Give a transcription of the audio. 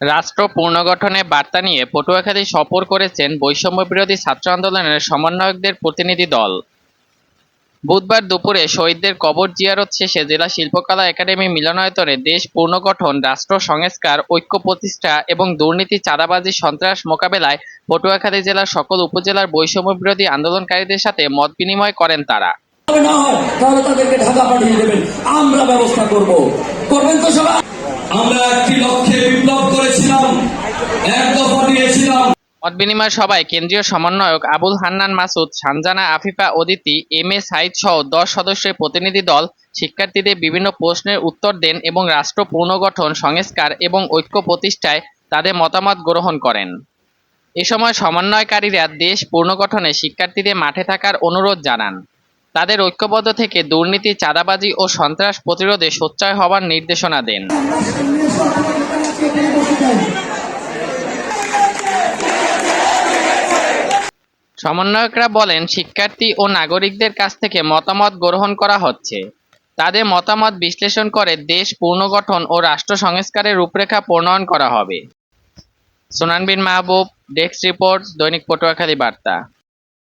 রাষ্ট্র পুনর্গঠনে বার্তা নিয়ে পটুয়াখালী সফর করেছেন বৈষম্য বিরোধী ছাত্র আন্দোলনের সমন্বয়কদের প্রতিনিধি দল। বুধবার দুপুরে শহীদদের কবর জিয়ারত শেষে জেলা শিল্পকলা একাডেমি মিলনায়তনে দেশ পুনর্গঠন রাষ্ট্র সংস্কার ঐক্য প্রতিষ্ঠা এবং দুর্নীতি চাঁদাবাজি সন্ত্রাস মোকাবেলায় পটুয়াখালী জেলার সকল উপজেলার বৈষম্য বিরোধী আন্দোলনকারীদের সাথে মত বিনিময় করেন তারা। না হয় তাহলে তাদেরকে ঢাকা পাঠিয়ে দেবেন। আমরা ব্যবস্থা করব। করবেন তো সবাই? আমরা একটি লক্ষ্যে বিপ্লব মত বিনিময় সভায় কেন্দ্রীয় সমন্বয়ক আবুল হান্নান মাসুদ, সানজানা আফিফা অদিতি, এম এ সাইদ সহ দশ সদস্যের প্রতিনিধি দল শিক্ষার্থীদের বিভিন্ন প্রশ্নের উত্তর দেন এবং রাষ্ট্র পুনর্গঠন, সংস্কার এবং ঐক্য প্রতিষ্ঠায় তাদের মতামত গ্রহণ করেন। এ সময় সমন্বয়কারীরা দেশ পুনর্গঠনে শিক্ষার্থীদের মাঠে থাকার অনুরোধ জানান। তাদের ঐক্যবদ্ধ থেকে দুর্নীতি, চাঁদাবাজি ও সন্ত্রাস প্রতিরোধে সোচ্চার হওয়ার নির্দেশনা দেন। সমন্বয়করা বলেন, শিক্ষার্থী ও নাগরিকদের কাছ থেকে মতামত গ্রহণ করা হচ্ছে। তাদের মতামত বিশ্লেষণ করে দেশ পুনর্গঠন ও রাষ্ট্র সংস্কারের রূপরেখা প্রণয়ন করা হবে। সোনানবিন মাহবুব, ডেস্ক রিপোর্ট, দৈনিক পটুয়াখালী বার্তা।